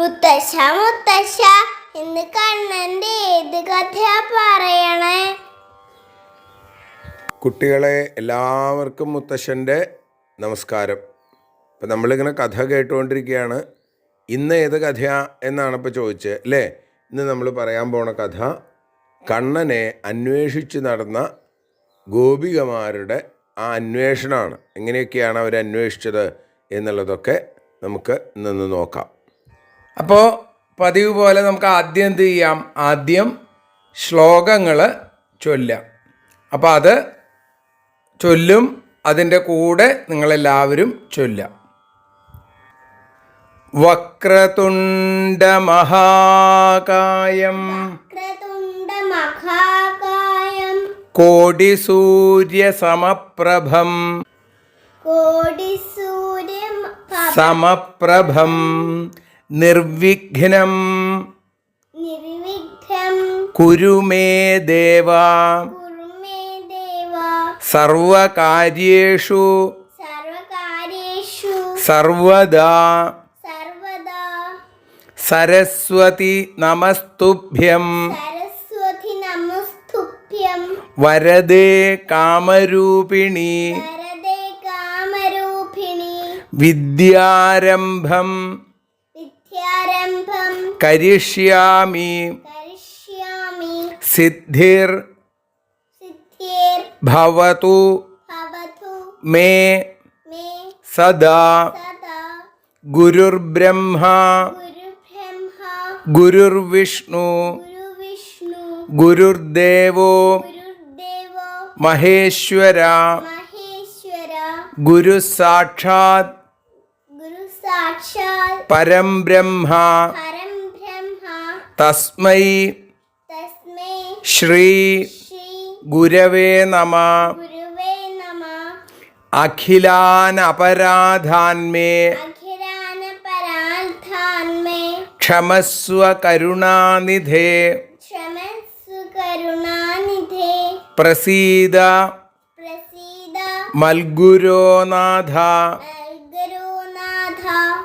മുത്തശ്ശ മുത്തശ്ശ ഇന്ന് കണ്ണന്റെ ഏത് കഥയാ പറയണേ? കുട്ടികളെ എല്ലാവർക്കും മുത്തശ്ശന്റെ നമസ്കാരം. ഇപ്പം നമ്മളിങ്ങനെ കഥ കേട്ടുകൊണ്ടിരിക്കുകയാണ്. ഇന്ന് ഏത് കഥയാ എന്നാണ് ഇപ്പോൾ ചോദിച്ചത് അല്ലേ? ഇന്ന് നമ്മൾ പറയാൻ പോണ കഥ കണ്ണനെ അന്വേഷിച്ച് നടന്ന ഗോപികമാരുടെ ആ അന്വേഷണമാണ്. എങ്ങനെയൊക്കെയാണ് അവർ അന്വേഷിച്ചത് എന്നുള്ളതൊക്കെ നമുക്ക് ഇന്നൊന്ന് നോക്കാം. അപ്പോൾ പതിവ് പോലെ നമുക്ക് ആദ്യം എന്ത് ചെയ്യാം? ആദ്യം ശ്ലോകങ്ങൾ ചൊല്ലാം അപ്പോൾ അത് ചൊല്ലും അതിന്റെ കൂടെ നിങ്ങളെല്ലാവരും ചൊല്ലാം വക്രതുണ്ടമഹാകായം കോടിസൂര്യസമപ്രഭം കോടി സൂര്യ സമപ്രഭം നിർവിഘ്നം. കുരുമേ ദേവ. സർവകാര്യേഷു. സർവദാ. സരസ്വതി നമസ്തുഭ്യം. വരദേ കാമരൂപിണി. വിദ്യാരംഭം. വിദ്യാരംഭം കരിഷ്യാമി കരിഷ്യാമി. സിദ്ധിർ സിദ്ധിർ ഭവതു ഭവതു മേ മേ സദാ സദാ ഗുരുർബ്രഹ്മ ഗുരുർവിഷ്ണു ഗുരുവിഷ്ണു ഗുരുർദേവോ മഹേശ്വര മഹേശ്വര ഗുരു സാക്ഷാത് ഗുരു സാക്ഷാൽ പരം ബ്രഹ്മ തസ്മൈ ശ്രീ ഗുരവേ നമ അഖിലാനപരാധാന്മേ ക്ഷമസ്വ കരുണാനിധേ പ്രസീദ മൽഗുരോനാഥ ഗുരുനാഥ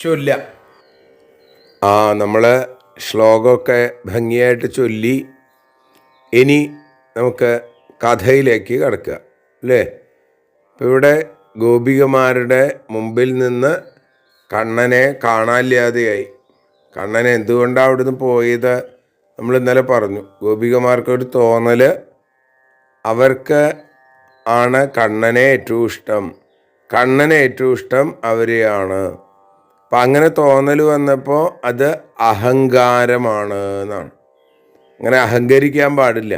ചൊല്ല. ആ നമ്മൾ ശ്ലോകമൊക്കെ ഭംഗിയായിട്ട് ചൊല്ലി ഇനി നമുക്ക് കഥയിലേക്ക് കടക്കുക അല്ലേ? ഇപ്പം ഇവിടെ ഗോപികമാരുടെ മുമ്പിൽ നിന്ന് കണ്ണനെ കാണാനില്ലാതെയായി. കണ്ണൻ എന്തുകൊണ്ടാണ് അവിടുന്ന് പോയത്? നമ്മൾ ഇന്നലെ പറഞ്ഞു ഗോപികമാർക്കൊരു തോന്നൽ അവർക്ക് ആണ് കണ്ണനെ ഏറ്റവും ഇഷ്ടം. കണ്ണനെ ഏറ്റവും ഇഷ്ടം അവരെയാണ്. അപ്പം അങ്ങനെ തോന്നൽ വന്നപ്പോൾ അത് അഹങ്കാരമാണ് എന്നാണ്. അങ്ങനെ അഹങ്കരിക്കാൻ പാടില്ല.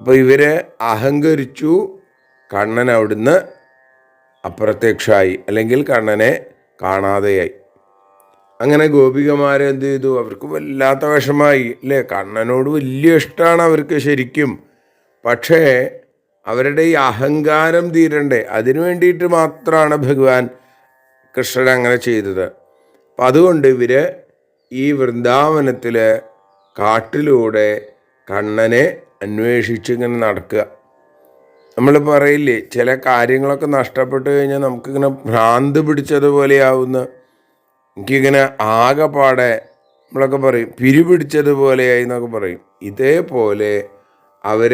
അപ്പോൾ ഇവരെ അഹങ്കരിച്ചു കണ്ണൻ അവിടുന്ന് അപ്രത്യക്ഷമായി അല്ലെങ്കിൽ കണ്ണനെ കാണാതെയായി. അങ്ങനെ ഗോപികമാരെ എന്ത് ചെയ്തു? അവർക്ക് വല്ലാത്ത വിഷമായി അല്ലേ കണ്ണനോട് വലിയ ഇഷ്ടമാണ് അവർക്ക് ശരിക്കും. പക്ഷേ അവരുടെ ഈ അഹങ്കാരം തീരണ്ടേ? അതിനു വേണ്ടിയിട്ട് മാത്രമാണ് ഭഗവാൻ കൃഷ്ണൻ അങ്ങനെ ചെയ്തത്. അപ്പം അതുകൊണ്ട് ഇവർ ഈ വൃന്ദാവനത്തിൽ കാട്ടിലൂടെ കണ്ണനെ അന്വേഷിച്ച് ഇങ്ങനെ നടക്കുക. നമ്മൾ പറയില്ലേ ചില കാര്യങ്ങളൊക്കെ നഷ്ടപ്പെട്ട് കഴിഞ്ഞാൽ നമുക്കിങ്ങനെ ഭ്രാന്ത് പിടിച്ചതുപോലെയാവുന്ന. എനിക്കിങ്ങനെ ആകെപ്പാടെ നമ്മളൊക്കെ പറയും പിരിപിടിച്ചതുപോലെയായി എന്നൊക്കെ പറയും. ഇതേപോലെ അവർ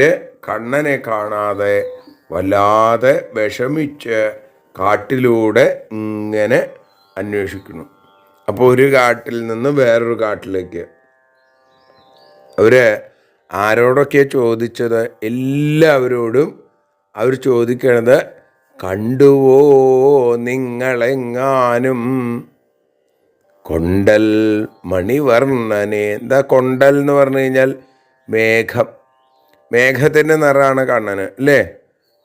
കണ്ണനെ കാണാതെ വല്ലാതെ വിഷമിച്ച് കാട്ടിലൂടെ ഇങ്ങനെ അന്വേഷിക്കുന്നു. അപ്പോൾ ഒരു കാട്ടിൽ നിന്ന് വേറൊരു കാട്ടിലേക്ക്. അവർ ആരോടൊക്കെ ചോദിച്ചത്? എല്ലാവരോടും അവർ ചോദിക്കണത് കണ്ടുവോ നിങ്ങളെങ്ങാനും? കൊണ്ടൽ മണിവർണനെ. എന്താ കൊണ്ടൽ എന്ന് പറഞ്ഞു കഴിഞ്ഞാൽ മേഘം. മേഘത്തിന്റെ നിറമാണ് കണ്ണന് അല്ലേ?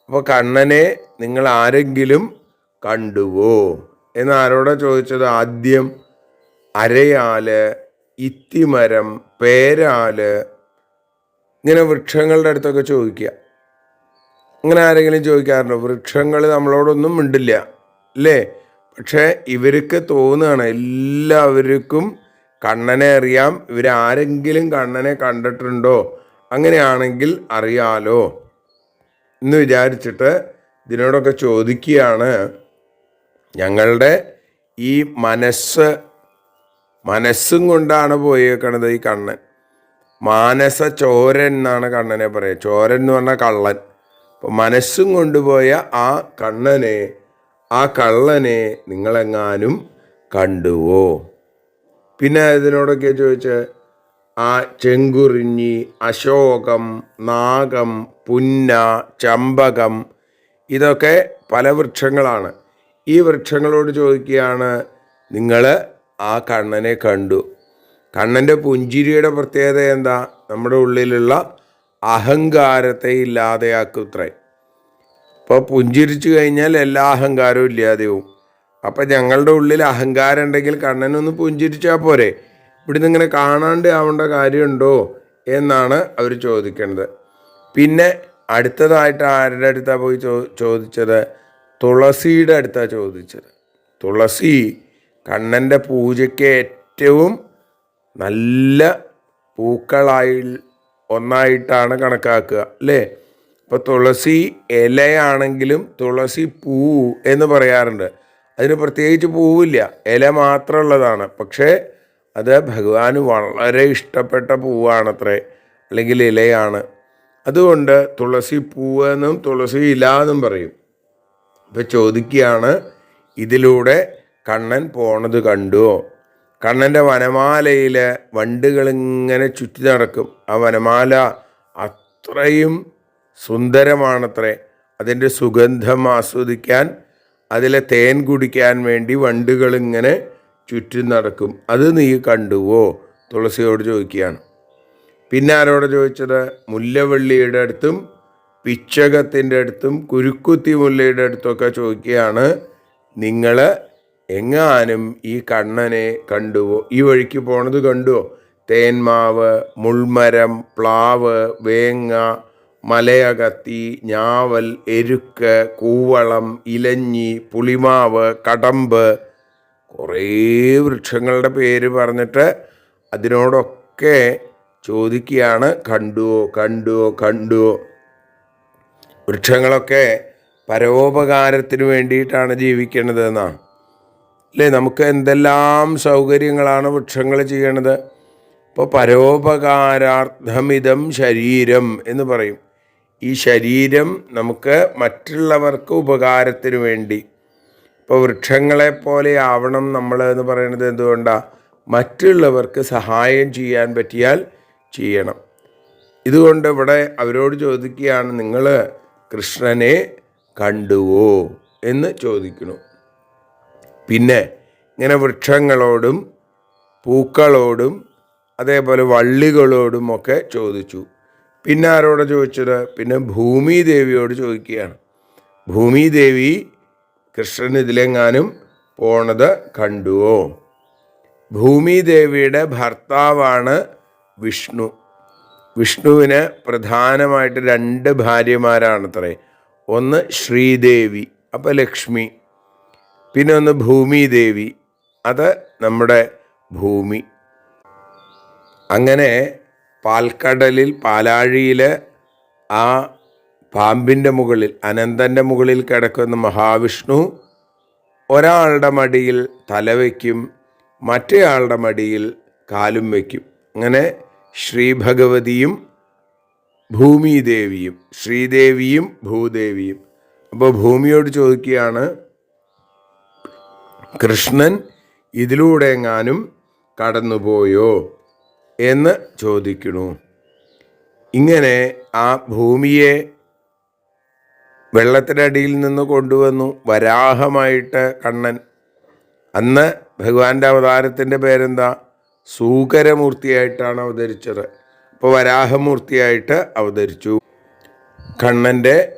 അപ്പോൾ കണ്ണനെ നിങ്ങൾ ആരെങ്കിലും കണ്ടുവോ? എന്ന് ആരോടാ ചോദിച്ചത്? ആദ്യം അരയാൽ ഇത്തിമരം പേരാൽ ഇങ്ങനെ വൃക്ഷങ്ങളുടെ അടുത്തൊക്കെ ചോദിക്കുക. അങ്ങനെ ആരെങ്കിലും ചോദിക്കാറുണ്ടോ? വൃക്ഷങ്ങൾ നമ്മളോടൊന്നും മിണ്ടില്ല അല്ലേ? പക്ഷേ ഇവർക്ക് തോന്നുകയാണ് എല്ലാവർക്കും കണ്ണനെ അറിയാം. ഇവരാരെങ്കിലും കണ്ണനെ കണ്ടിട്ടുണ്ടോ? അങ്ങനെയാണെങ്കിൽ അറിയാലോ. എന്ന് വിചാരിച്ചിട്ട് ഇതിനോടൊക്കെ ചോദിക്കുകയാണ്. ഞങ്ങളുടെ ഈ മനസ്സ് മനസ്സും കൊണ്ടാണ് പോയേക്കണത് ഈ കണ്ണൻ. മാനസ ചോരൻ എന്നാണ് കണ്ണനെ പറയുക. ചോരൻ എന്ന് പറഞ്ഞാൽ കള്ളൻ. അപ്പോൾ മനസ്സും കൊണ്ടുപോയ ആ കണ്ണനെ ആ കള്ളനെ നിങ്ങളെങ്ങാനും കണ്ടുവോ? പിന്നെ ഇതിനോടൊക്കെ ചോദിച്ച് ആ ചെങ്കുറിഞ്ഞി അശോകം നാഗം പുന്ന ചമ്പകം ഇതൊക്കെ പല വൃക്ഷങ്ങളാണ്. ഈ വൃക്ഷങ്ങളോട് ചോദിക്കുകയാണ് നിങ്ങൾ ആ കണ്ണനെ കണ്ടു. കണ്ണന്റെ പുഞ്ചിരിയുടെ പ്രത്യേകത എന്താ? നമ്മുടെ ഉള്ളിലുള്ള അഹങ്കാരത്തെ ഇല്ലാതെയാക്കുത്രേ. ഇപ്പോൾ പുഞ്ചിരിച്ചു കഴിഞ്ഞാൽ എല്ലാ അഹങ്കാരവും ഇല്ലാതെയാവും. അപ്പം ഞങ്ങളുടെ ഉള്ളിൽ അഹങ്കാരം ഉണ്ടെങ്കിൽ കണ്ണനൊന്ന് പുഞ്ചിരിച്ചാൽ പോരെ. ഇവിടുന്ന് ഇങ്ങനെ കാണാണ്ട് ആവേണ്ട കാര്യമുണ്ടോ എന്നാണ് അവർ ചോദിക്കുന്നത് പിന്നെ അടുത്തതായിട്ട് ആരുടെ അടുത്താണ് പോയി ചോ ചോദിച്ചത്? തുളസിയുടെ അടുത്താണ് ചോദിച്ചത്. തുളസി കണ്ണന്റെ പൂജയ്ക്ക് ഏറ്റവും നല്ല പൂക്കളായി ഒന്നായിട്ടാണ് കണക്കാക്കുക അല്ലേ? ഇപ്പോൾ തുളസി ഇലയാണെങ്കിലും തുളസി പൂ എന്ന് പറയാറുണ്ട്. അതിന് പ്രത്യേകിച്ച് പൂവില്ല. ഇല മാത്രമുള്ളതാണ്. പക്ഷേ അത് ഭഗവാന് വളരെ ഇഷ്ടപ്പെട്ട പൂവാണത്രേ അല്ലെങ്കിൽ ഇലയാണ്. അതുകൊണ്ട് തുളസി പൂവ് എന്നും തുളസി ഇല എന്നും പറയും. ഇപ്പം ചോദിക്കുകയാണ് ഇതിലൂടെ കണ്ണൻ പോണത് കണ്ടുവോ കണ്ണന്റെ വനമാലയിൽ വണ്ടുകളിങ്ങനെ ചുറ്റി നടക്കും. ആ വനമാല അത്രയും സുന്ദരമാണത്രേ. അതിന്റെ സുഗന്ധം ആസ്വദിക്കാൻ അതിലെ തേൻ കുടിക്കാൻ വേണ്ടി വണ്ടുകളിങ്ങനെ ചുറ്റും നടക്കും. അത് നീ കണ്ടുവോ? തുളസിയോട് ചോദിക്കുകയാണ്. പിന്നെ ആരോട് ചോദിച്ചത്? മുല്ലവള്ളിയുടെ അടുത്തും പിച്ചകത്തിന്റെ അടുത്തും കുരുക്കുത്തി മുല്ലയുടെ അടുത്തൊക്കെ ചോദിക്കുകയാണ്. നിങ്ങൾ എങ്ങാനും ഈ കണ്ണനെ കണ്ടുവോ? ഈ വഴിക്ക് പോണത് കണ്ടുവോ? തേന്മാവ് മുൾമരം പ്ലാവ് വേങ്ങ മലയകത്തി ഞാവൽ എരുക്ക് കൂവളം ഇലഞ്ഞി പുളിമാവ് കടമ്പ് കുറേ വൃക്ഷങ്ങളുടെ പേര് പറഞ്ഞിട്ട് അതിനോടൊക്കെ ചോദിക്കുകയാണ്. കണ്ടുവോ കണ്ടുവോ കണ്ടുവോ വൃക്ഷങ്ങളൊക്കെ പരോപകാരത്തിന് വേണ്ടിയിട്ടാണ് ജീവിക്കുന്നത് എന്നാണ് അല്ലേ? നമുക്ക് എന്തെല്ലാം സൗകര്യങ്ങളാണ് വൃക്ഷങ്ങൾ ചെയ്യണത്? ഇപ്പോൾ പരോപകാരാർത്ഥമിതം ശരീരം എന്ന് പറയും. ഈ ശരീരം നമുക്ക് മറ്റുള്ളവർക്ക് ഉപകാരത്തിന് വേണ്ടി ഇപ്പോൾ വൃക്ഷങ്ങളെ പോലെ ആവണം നമ്മൾ എന്ന് പറയുന്നത് എന്തുകൊണ്ടാണ് മറ്റുള്ളവർക്ക് സഹായം ചെയ്യാൻ പറ്റിയാൽ ചെയ്യണം. ഇതുകൊണ്ട് ഇവിടെ അവരോട് ചോദിക്കുകയാണ് നിങ്ങൾ കൃഷ്ണനെ കണ്ടുവോ? എന്ന് ചോദിക്കുന്നു. പിന്നെ ഇങ്ങനെ വൃക്ഷങ്ങളോടും പൂക്കളോടും അതേപോലെ വള്ളികളോടും ഒക്കെ ചോദിച്ചു. പിന്നെ ആരോട് ചോദിച്ചത്? പിന്നെ ഭൂമി ദേവിയോട് ചോദിക്കുകയാണ്. ഭൂമി ദേവി കൃഷ്ണൻ ഇതിലെങ്ങാനും പോണത് കണ്ടുവോ ഭൂമി ദേവിയുടെ ഭർത്താവാണ് വിഷ്ണു. വിഷ്ണുവിന് പ്രധാനമായിട്ട് രണ്ട് ഭാര്യമാരാണത്രേ. ഒന്ന് ശ്രീദേവി അപ്പോൾ ലക്ഷ്മി. പിന്നെ ഒന്ന് ഭൂമിദേവി അത് നമ്മുടെ ഭൂമി. അങ്ങനെ പാൽക്കടലിൽ പാലാഴിയിൽ ആ പാമ്പിന്റെ മുകളിൽ അനന്തന്റെ മുകളിൽ കിടക്കുന്ന മഹാവിഷ്ണു ഒരാളുടെ മടിയിൽ തല വയ്ക്കും മറ്റേയാളുടെ മടിയിൽ കാലും വയ്ക്കും അങ്ങനെ ശ്രീഭഗവതിയും ഭൂമിദേവിയും ശ്രീദേവിയും ഭൂദേവിയും. അപ്പോൾ ഭൂമിയോട് ചോദിക്കുകയാണ് കൃഷ്ണൻ ഇതിലൂടെ എങ്ങാനും കടന്നുപോയോ? എന്ന് ചോദിക്കുന്നു. ഇങ്ങനെ ആ ഭൂമിയെ വെള്ളത്തിനടിയിൽ നിന്ന് കൊണ്ടുവന്നു. വരാഹമായിട്ട് കണ്ണൻ. അന്ന് ഭഗവാന്റെ അവതാരത്തിന്റെ പേരെന്താ? സൂകരമൂർത്തിയായിട്ടാണ് അവതരിച്ചത്. അപ്പോൾ വരാഹമൂർത്തിയായിട്ട് അവതരിച്ചു. കണ്ണന്റെ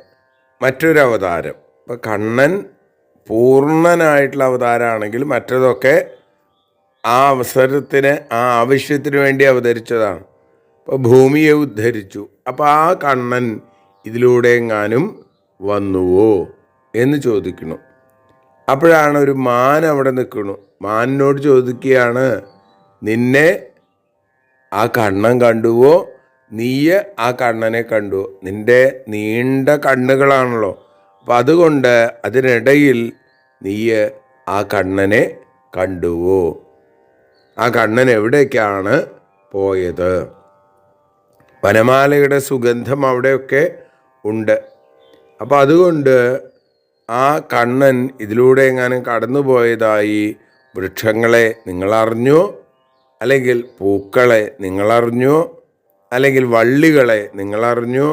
മറ്റൊരു അവതാരം. അപ്പോൾ കണ്ണൻ പൂർണനായിട്ടുള്ള അവതാരമാണെങ്കിൽ മറ്റതൊക്കെ ആ അവസരത്തിന് ആ ആവശ്യത്തിന് വേണ്ടി അവതരിച്ചതാണ്. അപ്പോൾ ഭൂമിയെ ഉദ്ധരിച്ചു. അപ്പോൾ ആ കണ്ണൻ ഇതിലൂടെ എങ്ങാനും വന്നുവോ എന്ന് ചോദിക്കുന്നു. അപ്പോഴാണ് ഒരു മാൻ അവിടെ നിൽക്കണു മാനിനോട് ചോദിക്കുകയാണ് നിന്നെ ആ കണ്ണൻ കണ്ടുവോ? നീയെ ആ കണ്ണനെ കണ്ടു. നിന്റെ നീണ്ട കണ്ണുകളാണല്ലോ. അപ്പം അതുകൊണ്ട് അതിനിടയിൽ നീയെ ആ കണ്ണനെ കണ്ടുവോ? ആ കണ്ണൻ എവിടേക്കാണ് പോയത്? വനമാലയുടെ സുഗന്ധം അവിടെയൊക്കെ ഉണ്ട്. അപ്പോൾ അതുകൊണ്ട് ആ കണ്ണൻ ഇതിലൂടെ എങ്ങാനും കടന്നുപോയതായി വൃക്ഷങ്ങളെ നിങ്ങളറിഞ്ഞോ അല്ലെങ്കിൽ പൂക്കളെ നിങ്ങളറിഞ്ഞോ അല്ലെങ്കിൽ വള്ളികളെ നിങ്ങളറിഞ്ഞോ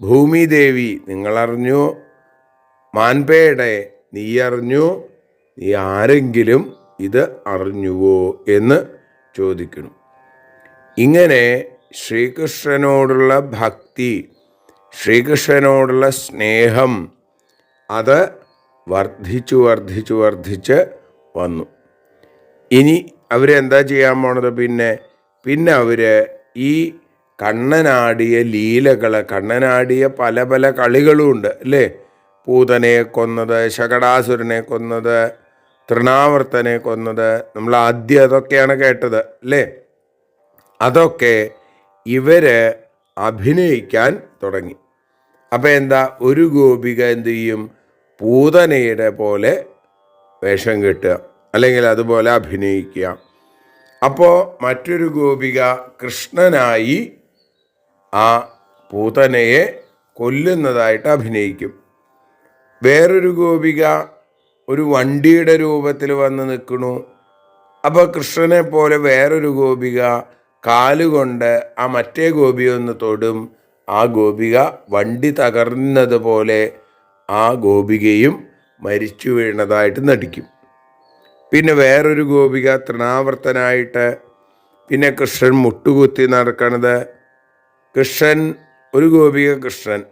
ഭൂമിദേവി നിങ്ങളറിഞ്ഞോ മാൻപേടെ നീ അറിഞ്ഞോ നീ ആരെങ്കിലും ഇത് അറിഞ്ഞുവോ എന്ന് ചോദിക്കുന്നു. ഇങ്ങനെ ശ്രീകൃഷ്ണനോടുള്ള ഭക്തി ശ്രീകൃഷ്ണനോടുള്ള സ്നേഹം അത് വർദ്ധിച്ചു വർദ്ധിച്ചു വർദ്ധിച്ച് വന്നു. ഇനി അവരെന്താ ചെയ്യാൻ പോണത്? പിന്നെ പിന്നെ അവർ ഈ കണ്ണനാടിയ ലീലകൾ കണ്ണനാടിയ പല പല കളികളും ഉണ്ട് അല്ലേ? പൂതനെ കൊന്നത് ശകടാസുരനെ കൊന്നത് തൃണാവർത്തനെ കൊന്നത് നമ്മൾ ആദ്യം അതൊക്കെയാണ് കേട്ടത് അല്ലേ? അതൊക്കെ ഇവർ അഭിനയിക്കാൻ തുടങ്ങി. അപ്പം എന്താ ഒരു ഗോപിക എന്ത് ചെയ്യും പൂതനയുടെ പോലെ വേഷം കെട്ടുക അല്ലെങ്കിൽ അതുപോലെ അഭിനയിക്കുക. അപ്പോൾ മറ്റൊരു ഗോപിക കൃഷ്ണനായി ആ പൂതനയെ കൊല്ലുന്നതായിട്ട് അഭിനയിക്കും. വേറൊരു ഗോപിക ഒരു വണ്ടിയുടെ രൂപത്തിൽ വന്ന് നിൽക്കണു അപ്പോൾ കൃഷ്ണനെ പോലെ വേറൊരു ഗോപിക കാലുകൊണ്ട് ആ മറ്റേ ഗോപിയൊന്ന് തൊടും. ആ ഗോപിക വണ്ടി തകർന്നതുപോലെ ആ ഗോപികയും മരിച്ചു വീണതായിട്ട് നടിക്കും. പിന്നെ വേറൊരു ഗോപിക തൃണാവർത്തനായിട്ട് പിന്നെ കൃഷ്ണൻ മുട്ടുകുത്തി നടക്കണത്. കൃഷ്ണൻ ഒരു ഗോപിക കൃഷ്ണൻ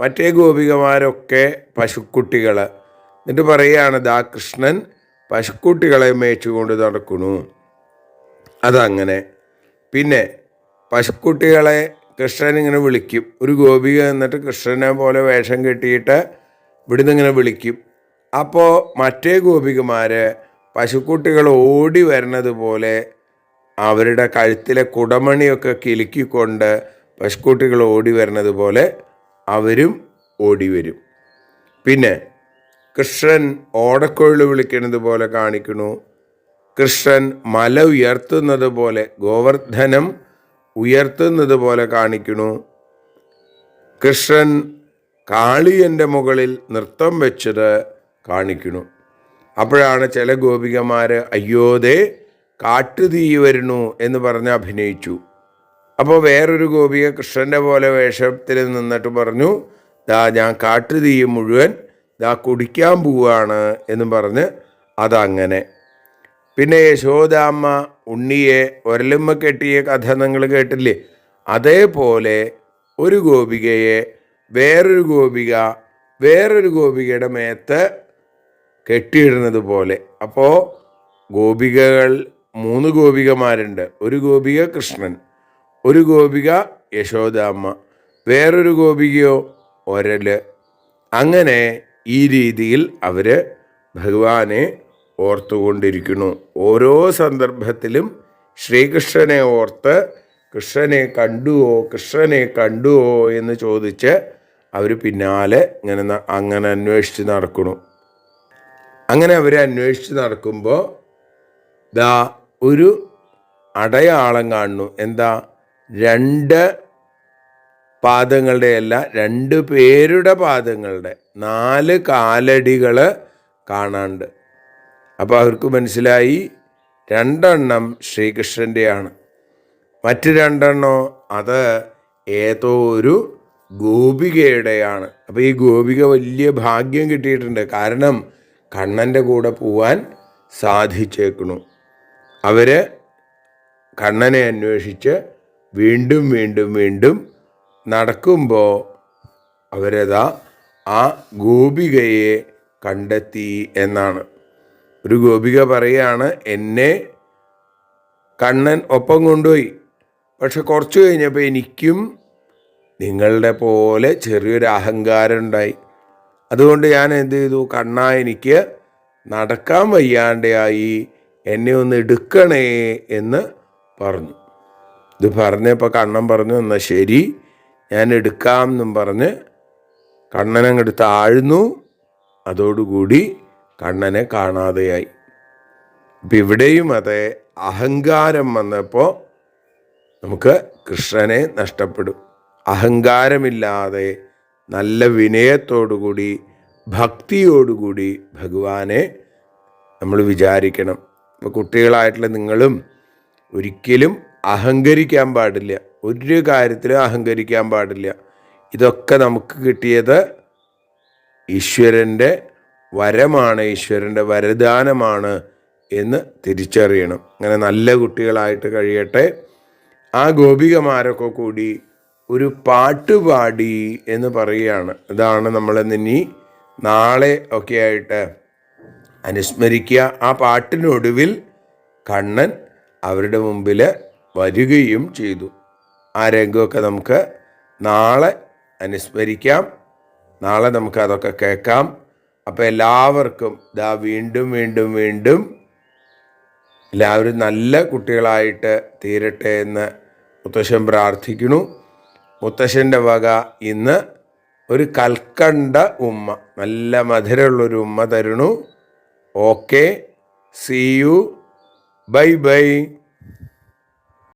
മറ്റേ ഗോപികമാരൊക്കെ പശുക്കുട്ടികൾ എന്നിട്ട് പറയുകയാണ് ദാ കൃഷ്ണൻ പശുക്കുട്ടികളെ മേച്ചുകൊണ്ട് നടക്കുന്നു. അതങ്ങനെ. പിന്നെ പശുക്കുട്ടികളെ കൃഷ്ണൻ ഇങ്ങനെ വിളിക്കും. ഒരു ഗോപിക എന്നിട്ട് കൃഷ്ണനെ പോലെ വേഷം കെട്ടിയിട്ട് ഇവിടുന്ന് ഇങ്ങനെ വിളിക്കും. അപ്പോൾ മറ്റേ ഗോപികമാർ പശുക്കുട്ടികൾ ഓടി വരുന്നത് പോലെ അവരുടെ കഴുത്തിലെ കുടമണിയൊക്കെ കിലുക്കിക്കൊണ്ട് പശുക്കുട്ടികൾ ഓടി വരുന്നത് പോലെ അവരും ഓടി വരും. പിന്നെ കൃഷ്ണൻ ഓടക്കൊഴിൽ വിളിക്കുന്നത് പോലെ കാണിക്കുന്നു. കൃഷ്ണൻ മല ഉയർത്തുന്നത് പോലെ ഗോവർദ്ധനം ഉയർത്തുന്നത് പോലെ കാണിക്കുന്നു. കൃഷ്ണൻ കാളിയന്റെ മുകളിൽ നൃത്തം വെച്ചത് കാണിക്കുന്നു. അപ്പോഴാണ് ചില ഗോപികമാർ അയ്യോദേ കാട്ടുതീ വരുന്നു എന്ന് പറഞ്ഞ് അഭിനയിച്ചു. അപ്പോൾ വേറൊരു ഗോപിക കൃഷ്ണന്റെ പോലെ വേഷത്തിൽ നിന്നിട്ട് പറഞ്ഞു ദാ ഞാൻ കാട്ടുതീ മുഴുവൻ ദാ കുടിക്കാൻ പോവുകയാണ് എന്ന് പറഞ്ഞ് അതങ്ങനെ. പിന്നെ യശോദാമ്മ ഉണ്ണിയെ ഒരലുമ്മ കെട്ടിയ കഥ നിങ്ങൾ കേട്ടില്ലേ? അതേപോലെ ഒരു ഗോപികയെ വേറൊരു ഗോപിക വേറൊരു ഗോപികയുടെ മേത്ത് കെട്ടിയിടുന്നത് പോലെ. അപ്പോൾ ഗോപികകൾ മൂന്ന് ഗോപികമാരുണ്ട്. ഒരു ഗോപിക കൃഷ്ണൻ ഒരു ഗോപിക യശോദാമ്മ വേറൊരു ഗോപികയോ ഒരൽ അങ്ങനെ ഈ രീതിയിൽ അവർ ഭഗവാനെ ഓർത്തുകൊണ്ടിരിക്കുന്നു. ഓരോ സന്ദർഭത്തിലും ശ്രീകൃഷ്ണനെ ഓർത്ത് കൃഷ്ണനെ കണ്ടുവോ കൃഷ്ണനെ കണ്ടുവോ എന്ന് ചോദിച്ച് അവർ പിന്നാലെ ഇങ്ങനെ അങ്ങനെ അന്വേഷിച്ച് നടക്കുന്നു. അങ്ങനെ അവർ അന്വേഷിച്ച് നടക്കുമ്പോൾ ദാ ഒരു അടയാളം കാണുന്നു. എന്താ? രണ്ട് പാദങ്ങളുടെ അല്ല രണ്ട് പേരുടെ പാദങ്ങളുടെ നാല് കാലടികൾ കാണാണ്ട്. അപ്പോൾ അവർക്ക് മനസ്സിലായി രണ്ടെണ്ണം ശ്രീകൃഷ്ണന്റെയാണ് മറ്റ് രണ്ടെണ്ണോ അത് ഏതോ ഒരു ഗോപികയുടെയാണ്. അപ്പോൾ ഈ ഗോപിക വലിയ ഭാഗ്യം കിട്ടിയിട്ടുണ്ട്. കാരണം കണ്ണന്റെ കൂടെ പോവാൻ സാധിച്ചേക്കണു അവർ കണ്ണനെ അന്വേഷിച്ച് വീണ്ടും വീണ്ടും വീണ്ടും നടക്കുമ്പോൾ അവരതാ ആ ഗോപികയെ കണ്ടെത്തി എന്നാണ്. ഒരു ഗോപിക പറയാണ് എന്നെ കണ്ണൻ ഒപ്പം കൊണ്ടുപോയി. പക്ഷെ കുറച്ച് കഴിഞ്ഞപ്പോൾ എനിക്കും നിങ്ങളുടെ പോലെ ചെറിയൊരു അഹങ്കാരം ഉണ്ടായി അതുകൊണ്ട് ഞാൻ എന്ത് ചെയ്തു? കണ്ണ എനിക്ക് നടക്കാൻ വയ്യാണ്ടായി എന്നെ ഒന്ന് എടുക്കണേ എന്ന് പറഞ്ഞു. ഇത് പറഞ്ഞപ്പോൾ കണ്ണൻ പറഞ്ഞു എന്നാൽ ശരി ഞാൻ എടുക്കാം എന്നും പറഞ്ഞ് കണ്ണനങ്ങെടുത്ത് താഴ്ന്നു അതോടുകൂടി കണ്ണനെ കാണാതെയായി. അപ്പം ഇവിടെയും അതെ അഹങ്കാരം വന്നപ്പോൾ നമുക്ക് കൃഷ്ണനെ നഷ്ടപ്പെടും. അഹങ്കാരമില്ലാതെ നല്ല വിനയത്തോടുകൂടി ഭക്തിയോടുകൂടി ഭഗവാനെ നമ്മൾ വിചാരിക്കണം. ഇപ്പോൾ കുട്ടികളായിട്ടുള്ള നിങ്ങളും ഒരിക്കലും അഹങ്കരിക്കാൻ പാടില്ല. ഒരു കാര്യത്തിലും അഹങ്കരിക്കാൻ പാടില്ല. ഇതൊക്കെ നമുക്ക് കിട്ടിയത് ഈശ്വരന്റെ വരമാണ് ഈശ്വരന്റെ വരദാനമാണ് എന്ന് തിരിച്ചറിയണം. അങ്ങനെ നല്ല കുട്ടികളായിട്ട് കഴിയട്ടെ. ആ ഗോപികമാരൊക്കെ കൂടി ഒരു പാട്ട് പാടി എന്ന് പറയുകയാണ്. ഇതാണ് നമ്മൾ നാളെ ഒക്കെ ആയിട്ട് അനുസ്മരിക്കുക. ആ പാട്ടിനൊടുവിൽ കണ്ണൻ അവരുടെ മുമ്പിൽ വരികയും ചെയ്തു. ആ രംഗമൊക്കെ നമുക്ക് നാളെ അനുസ്മരിക്കാം. നാളെ നമുക്ക് അതൊക്കെ കേൾക്കാം. അപ്പോൾ എല്ലാവർക്കും ഇതാ വീണ്ടും വീണ്ടും വീണ്ടും എല്ലാവരും നല്ല കുട്ടികളായിട്ട് തീരട്ടെ എന്ന് മുത്തശ്ശൻ പ്രാർത്ഥിക്കുന്നു. മുത്തശ്ശന്റെ വക ഇന്ന് ഒരു കൽക്കണ്ട ഉമ്മ നല്ല മധുരമുള്ളൊരു ഉമ്മ തരുന്നു. Okay see you bye bye